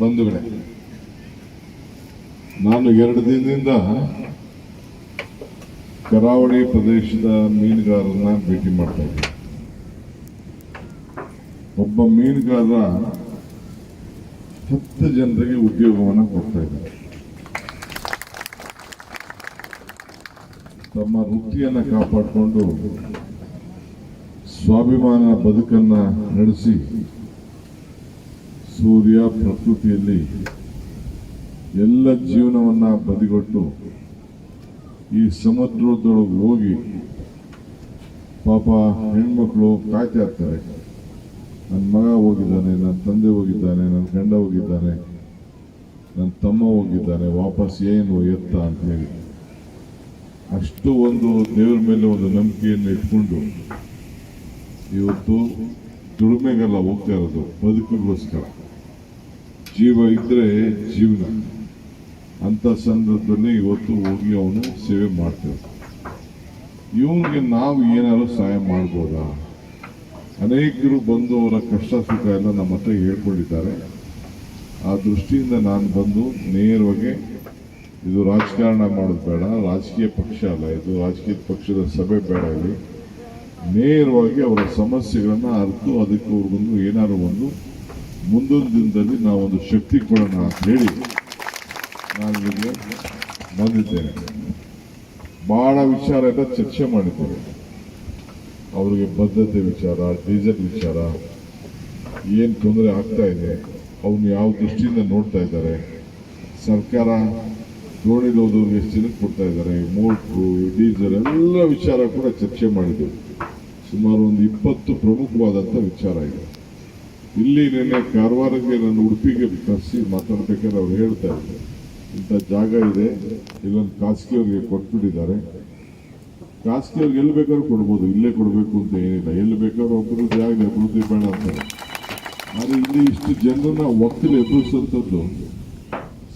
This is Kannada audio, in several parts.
ಬಂಧುಗಳೇ, ನಾನು ಎರಡು ದಿನದಿಂದ ಕರಾವಳಿ ಪ್ರದೇಶದ ಮೀನುಗಾರರನ್ನ ಭೇಟಿ ಮಾಡ್ತಾ ಇದ್ದೀನಿ. ಒಬ್ಬ ಮೀನುಗಾರ ಹತ್ತು ಜನರಿಗೆ ಉದ್ಯೋಗವನ್ನು ಕೊಡ್ತಾ ಇದ್ದಾರೆ ತಮ್ಮ ವೃತ್ತಿಯನ್ನು ಕಾಪಾಡಿಕೊಂಡು ಸ್ವಾಭಿಮಾನ ಬದುಕನ್ನು ನಡೆಸಿ ಸೂರ್ಯ ಪ್ರಕೃತಿಯಲ್ಲಿ ಎಲ್ಲ ಜೀವನವನ್ನ ಬದಿಗೊಟ್ಟು ಈ ಸಮುದ್ರದೊಳಗೆ ಹೋಗಿ ಪಾಪ ಹೆಣ್ಮಕ್ಳು ಕಾಯ್ತಾ ಇರ್ತಾರೆ. ನನ್ನ ಮಗ ಹೋಗಿದ್ದಾನೆ ನನ್ನ ತಂದೆ ಹೋಗಿದ್ದಾನೆ ನನ್ನ ಗಂಡ ಹೋಗಿದ್ದಾನೆ ನನ್ನ ತಮ್ಮ ಹೋಗಿದ್ದಾನೆ, ವಾಪಸ್ ಏನು ಎತ್ತ ಅಂತ ಹೇಳಿ ಅಷ್ಟು ಒಂದು ದೇವರ ಮೇಲೆ ಒಂದು ನಂಬಿಕೆಯನ್ನು ಇಟ್ಕೊಂಡು ಇವತ್ತು ದುಡಿಮೆಗೆಲ್ಲ ಹೋಗ್ತಾ ಇರೋದು ಬದುಕಿಗೋಸ್ಕರ. ಜೀವ ಇದ್ರೆ ಜೀವನ. ಅಂತ ಸಂದರ್ಭದಲ್ಲಿ ಇವತ್ತು ಹೋಗಿ ಅವನು ಸೇವೆ ಮಾಡ್ತೇವೆ. ಇವನಿಗೆ ನಾವು ಏನಾದ್ರು ಸಹಾಯ ಮಾಡ್ಬೋದಾ? ಅನೇಕರು ಬಂದು ಅವರ ಕಷ್ಟ ಸುಖ ಎಲ್ಲ ನಮ್ಮ ಹತ್ರ ಹೇಳ್ಕೊಂಡಿದ್ದಾರೆ. ಆ ದೃಷ್ಟಿಯಿಂದ ನಾನು ಬಂದು ನೇರವಾಗಿ ಇದು ರಾಜಕಾರಣ ಮಾಡೋದು ಬೇಡ, ರಾಜಕೀಯ ಪಕ್ಷ ಅಲ್ಲ ಇದು, ರಾಜಕೀಯ ಪಕ್ಷದ ಸಭೆ ಬೇಡ ಇಲ್ಲಿ. ನೇರವಾಗಿ ಅವರ ಸಮಸ್ಯೆಗಳನ್ನು ಅರ್ತು ಅದಕ್ಕೆ ಅವ್ರಿಗೊಂದು ಏನಾದ್ರು ಒಂದು ಮುಂದಿನ ದಿನದಲ್ಲಿ ನಾವೊಂದು ಶಕ್ತಿ ಕೊಡೋಣ ಅಂತ ಹೇಳಿ ನಾನು ಇಲ್ಲಿಗೆ ಬಂದಿದ್ದೇನೆ ಬಹಳ ವಿಚಾರ ಎಲ್ಲ ಚರ್ಚೆ ಮಾಡಿದ್ದೇವೆ. ಅವರಿಗೆ ಬದ್ಧತೆ ವಿಚಾರ ಡೀಸೆಲ್ ವಿಚಾರ, ಏನು ತೊಂದರೆ ಆಗ್ತಾ ಇದೆ, ಅವನು ಯಾವ ದೃಷ್ಟಿಯಿಂದ ನೋಡ್ತಾ ಇದ್ದಾರೆ, ಸರ್ಕಾರ ದೋಣಿಲಿ ಎಷ್ಟು ಜನಕ್ಕೆ ಕೊಡ್ತಾ ಇದ್ದಾರೆ ಮೋಟ್ರು ಡೀಸೆಲ್ ಎಲ್ಲ ವಿಚಾರ ಕೂಡ ಚರ್ಚೆ ಮಾಡಿದ್ದೇವೆ. ಸುಮಾರು ಒಂದು ಇಪ್ಪತ್ತು ಪ್ರಮುಖವಾದಂಥ ವಿಚಾರ ಇದೆ. ಇಲ್ಲಿ ನಿನ್ನೆ ಕಾರವಾರಕ್ಕೆ ನಾನು ಉಡುಪಿಗೆ ಕರೆಸಿ ಮಾತಾಡ್ಬೇಕಾದ್ರೆ ಅವ್ರು ಹೇಳ್ತಾ ಇದ್ದಾರೆ ಇಂಥ ಜಾಗ ಇದೆ, ಇಲ್ಲೊಂದು ಖಾಸಗಿಯವ್ರಿಗೆ ಕೊಟ್ಬಿಟ್ಟಿದ್ದಾರೆ. ಖಾಸಗಿಯವ್ರಿಗೆ ಎಲ್ಲಿ ಬೇಕಾದ್ರೂ ಕೊಡ್ಬೋದು, ಇಲ್ಲೇ ಕೊಡಬೇಕು ಅಂತ ಏನಿಲ್ಲ. ಎಲ್ಲಿ ಬೇಕಾದ್ರೂ ಅಭಿವೃದ್ಧಿ ಆಗಲಿ, ಅಭಿವೃದ್ಧಿ ಬೇಡ ಅಂತಾರೆ ಆದರೆ ಇಲ್ಲಿ ಇಷ್ಟು ಜನರನ್ನ ಒಕ್ಕಲು ಎದುರಿಸುವಂಥದ್ದು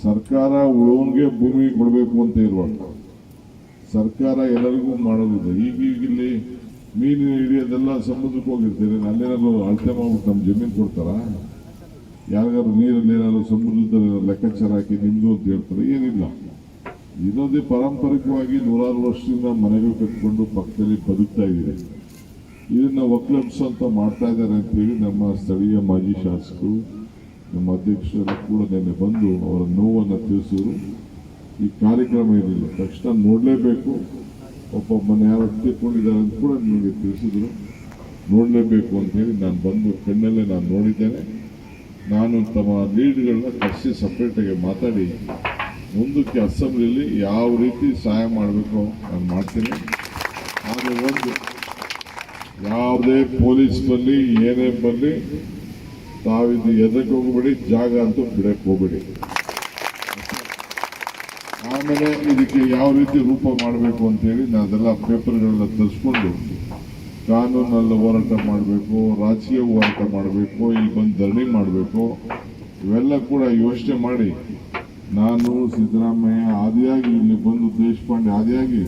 ಸರ್ಕಾರ ಉಳೋನ್ಗೆ ಭೂಮಿ ಕೊಡಬೇಕು ಅಂತ ಇರುವಂಥ ಸರ್ಕಾರ ಎಲ್ಲರಿಗೂ ಮಾಡೋದಿದೆ ಈಗ ಮೀನು ಹಿಡಿಯೋದೆಲ್ಲ ಸಮುದ್ರಕ್ಕೆ ಹೋಗಿರ್ತೀರಿ. ಅಲ್ಲೇನಾದ್ರು ಅಳತೆ ಮಾಡ್ಬಿಟ್ಟು ನಮ್ಮ ಜಮೀನು ಕೊಡ್ತಾರ? ಯಾರಿಗಾದ್ರು ನೀರಲ್ಲಿ ಏನಾದ್ರು ಸಮುದ್ರದಲ್ಲಿ ಲೆಕ್ಕಾಚಾರ ಹಾಕಿ ನಿಮ್ದು ಅಂತ ಹೇಳ್ತಾರೆ. ಏನಿಲ್ಲ. ಇನ್ನೊಂದೇ ಪಾರಂಪರಿಕವಾಗಿ ನೂರಾರು ವರ್ಷದಿಂದ ಮನೆಗಳು ಕಟ್ಕೊಂಡು ಪಕ್ಕದಲ್ಲಿ ಬದುಕ್ತಾ ಇದ್ದೀರಿ ಇದನ್ನ ಅಂತ ಮಾಡ್ತಾ ಇದ್ದಾರೆ ಅಂತೇಳಿ ನಮ್ಮ ಸ್ಥಳೀಯ ಮಾಜಿ ಶಾಸಕರು, ನಮ್ಮ ಅಧ್ಯಕ್ಷರು ಕೂಡ ನಿನ್ನೆ ಬಂದು ಅವರ ನೋವನ್ನು ತಿಳಿಸಿದ್ರು. ಈ ಕಾರ್ಯಕ್ರಮ ಇರಲಿಲ್ಲ ತಕ್ಷಣ ನೋಡಲೇಬೇಕು. ಒಬ್ಬ ಮನೆ ಯಾರು ತೀರ್ಕೊಂಡಿದ್ದಾರೆ ಅಂತ ಕೂಡ ನಿಮಗೆ ತಿಳಿಸಿದ್ರು. ನೋಡಲೇಬೇಕು ಅಂತ ಹೇಳಿ ನಾನು ಬಂದು ಕಣ್ಣಲ್ಲೇ ನಾನು ನೋಡಿದ್ದೇನೆ. ನಾನು ತಮ್ಮ ಲೀಡ್ಗಳನ್ನ ಕರೆಸಿ ಸಪ್ರೇಟಾಗಿ ಮಾತಾಡಿ, ಮುಂದಕ್ಕೆ ಅಸೆಂಬ್ಲಿಯಲ್ಲಿ ಯಾವ ರೀತಿ ಸಹಾಯ ಮಾಡಬೇಕು ನಾನು ಮಾಡ್ತೀನಿ. ಆದರೆ ಒಂದು, ಯಾವುದೇ ಪೊಲೀಸ್ ಬರಲಿ ಏನೇ ಬರಲಿ ತಾವಿದು ಎದಕ್ಕೆ ಹೋಗಬೇಡಿ, ಜಾಗ ಅಂತೂ ಬಿಡಕ್ಕೆ ಹೋಗಬೇಡಿ. ಆಮೇಲೆ ಇದಕ್ಕೆ ಯಾವ ರೀತಿ ರೂಪ ಮಾಡಬೇಕು ಅಂತೇಳಿ ಅದೆಲ್ಲ ಪೇಪರ್ಗಳನ್ನ ತರಿಸ್ಕೊಂಡು ಕಾನೂನಲ್ಲಿ ಹೋರಾಟ ಮಾಡಬೇಕು, ರಾಜಕೀಯ ಹೋರಾಟ ಮಾಡಬೇಕು, ಇಲ್ಲಿ ಬಂದು ಧರಣಿ ಮಾಡಬೇಕು, ಇವೆಲ್ಲ ಕೂಡ ಯೋಚನೆ ಮಾಡಿ ನಾನು ಸಿದ್ದರಾಮಯ್ಯ ಆದಿಯಾಗಿ ಇಲ್ಲಿ ಬಂದು ದೇಶಪಾಂಡೆ ಆದಿಯಾಗಿ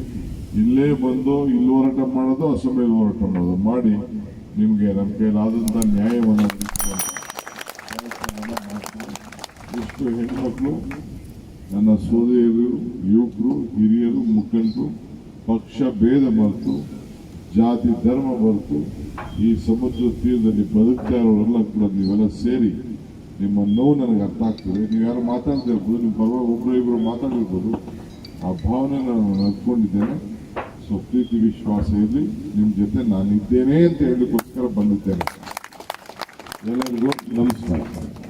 ಇಲ್ಲೇ ಬಂದು ಇಲ್ಲಿ ಹೋರಾಟ ಮಾಡೋದು, ಅಸೆಂಬ್ಲಿಯಲ್ಲಿ ಹೋರಾಟ ಮಾಡೋದು ಮಾಡಿ ನಿಮಗೆ ನಮ್ಮ ಕೈಲಾದಂಥ ನ್ಯಾಯವನ್ನು. ಇಷ್ಟು ಹೆಣ್ಮಕ್ಳು ನನ್ನ ಸೋದರಿಯರು, ಯುವಕರು, ಹಿರಿಯರು, ಮುಖಂಡರು, ಪಕ್ಷ ಭೇದ ಮರೆತು, ಜಾತಿ ಧರ್ಮ ಮರೆತು, ಈ ಸಮುದ್ರ ತೀರದಲ್ಲಿ ಬದುಕ್ತಾ ಇರೋರೆಲ್ಲ ಕೂಡ ನೀವೆಲ್ಲ ಸೇರಿ ನಿಮ್ಮ ನೋವು ನನಗೆ ಅರ್ಥ ಆಗ್ತದೆ. ನೀವು ಯಾರು ಮಾತಾಡ್ತಿರ್ಬೋದು, ನಿಮ್ಮ ಪರವಾಗಿ ಒಬ್ಬರು ಇಬ್ಬರು ಮಾತಾಡಿರ್ಬೋದು ಆ ಭಾವನೆ ನಾನು ನಡ್ಕೊಂಡಿದ್ದೇನೆ. ಸೊ, ಪ್ರೀತಿ, ವಿಶ್ವಾಸ ಇರಲಿ. ನಿಮ್ಮ ಜೊತೆ ನಾನಿದ್ದೇನೆ ಅಂತ ಹೇಳಿಕೋಸ್ಕರ ಬಂದಿದ್ದೇನೆ. ಎಲ್ಲರಿಗೂ ನಮಸ್ಕಾರ.